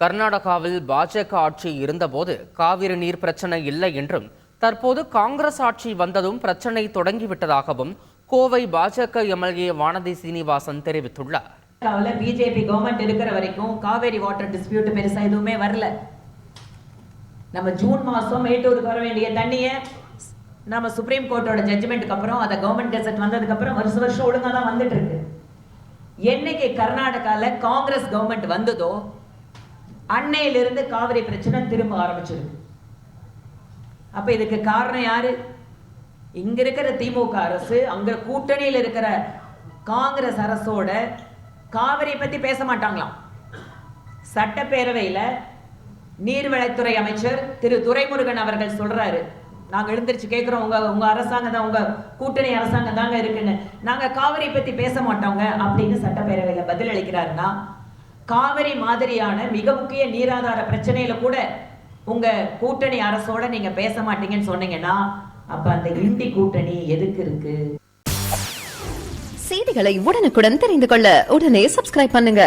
கர்நாடகாவில் பாஜக ஆட்சி இருந்தபோது காவிரி நீர் பிரச்சனை இல்லை என்றும் தற்போது காங்கிரஸ் ஆட்சி வந்ததும் பிரச்சனை தொடங்கிவிட்டதாகவும் கோவை பாஜக எம்எல்ஏ வானதி சீனிவாசன் தெரிவித்துள்ளார். பிஜேபி கவர்மெண்ட் இருக்கிற வரைக்கும் காவேரி வாட்டர் டிஸ்பியூட் பெருசா எதுவுமே வரல. நம்ம ஜூன் மாசம் மேட்டூருக்கு வர வேண்டிய தண்ணியை நம்ம சுப்ரீம் கோர்ட்டோட ஜட்ஜ்மெண்ட்டுக்கு அப்புறம் அதை கவர்மெண்ட் கெசட் வந்ததுக்கு அப்புறம் வருஷ வருஷம் ஒழுங்கா தான் வந்துட்டு இருக்கு. என்னைக்கு கர்நாடகாவில் காங்கிரஸ் கவர்மெண்ட் வந்ததோ அன்னையிலிருந்து காவிரி பிரச்சனை திரும்ப ஆரம்பிச்சிருக்கு. அப்ப இதுக்கு காரணம் யாரு? இங்க இருக்கிற திமுக அரசு அங்க கூட்டணியில் இருக்கிற காங்கிரஸ் அரசோட காவிரி பத்தி பேச மாட்டாங்களாம். சட்டப்பேரவையில நீர்வளத்துறை அமைச்சர் திரு துரைமுருகன் அவர்கள் சொல்றாரு. நாங்க எழுந்திரிச்சு கேட்கிறோம் உங்க உங்க அரசாங்கம் தான் உங்க கூட்டணி அரசாங்கம் தாங்க இருக்குன்னு. நாங்க காவிரி பத்தி பேச மாட்டோங்க அப்படின்னு சட்டப்பேரவையில பதில் அளிக்கிறாருன்னா காவிரி மாதிரியான மிக முக்கிய நீராதார பிரச்சனையில கூட உங்க கூட்டணி அரசோட நீங்க பேச மாட்டீங்கன்னு சொன்னீங்கன்னா அப்ப அந்த இண்டி கூட்டணி எதுக்கு இருக்கு? செய்திகளை உடனுக்குடன் தெரிந்து கொள்ள உடனே சப்ஸ்கிரைப் பண்ணுங்க.